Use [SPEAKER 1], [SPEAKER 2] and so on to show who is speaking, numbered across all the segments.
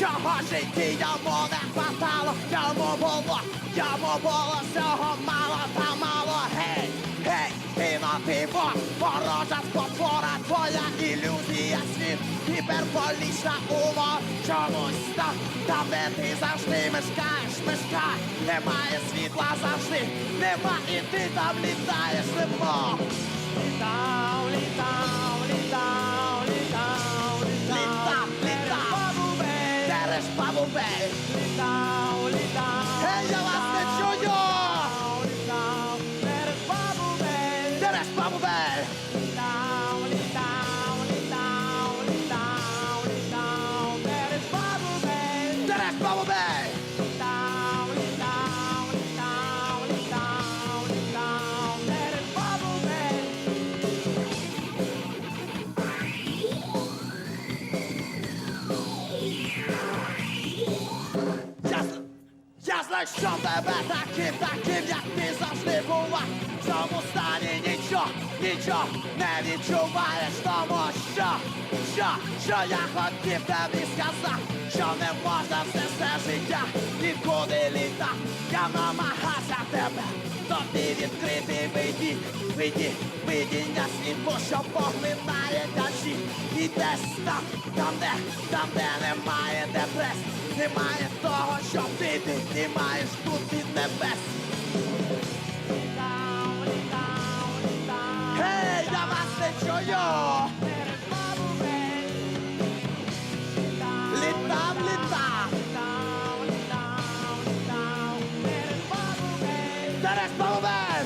[SPEAKER 1] Чого житті йому не хватало, йому було, йому було всього мало та мало, гей, гей, диво, ворожа спотвора, твоя ілюзія, світ, гіперболічна умов, чомусь там, там, де ти завжди мешкаєш, мешкаєш, немає світла завжди, нема і ти там літаєш. Літав, Дереш бабубей, літав, літав, Гей, я вас не чую! Літав, дереш бабубей, знайшов тебе таким, таким, як ти завжди була. В цьому стані нічого, нічого не відчуваєш, тому що, що, що я хотів тобі сказати, що не можна все все життя нікуди літа. Я намагався тебе тобі відкрити виді, виді, видіння світу, що поглинає дачі. І десь там, там, де, там, де немає депрес, немає того, що ти, ти, ти маєш тут від небес. Гей, я вас не чую! Літав, літав! Дереш Баубер!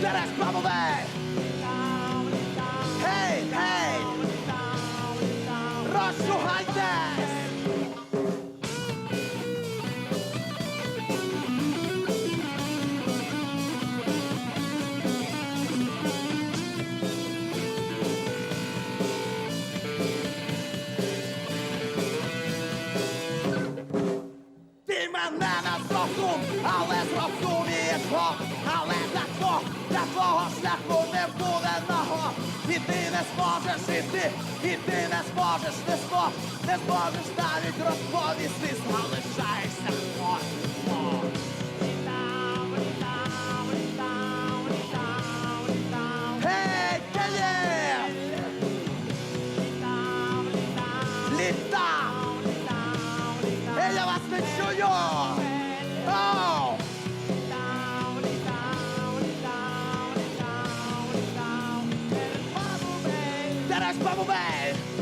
[SPEAKER 1] Дереш Баубер! Розшугайтесь! Ти мене не зрозум, але зрозумієш го, але для твого шляху не буде ти не зможеш іти, і ти не зможеш, не зможеш, не зможеш навіть розповісти, залишаєшся кожного. Гей, Келєв! Літа! Гей, я вас не чую! Bubble Band.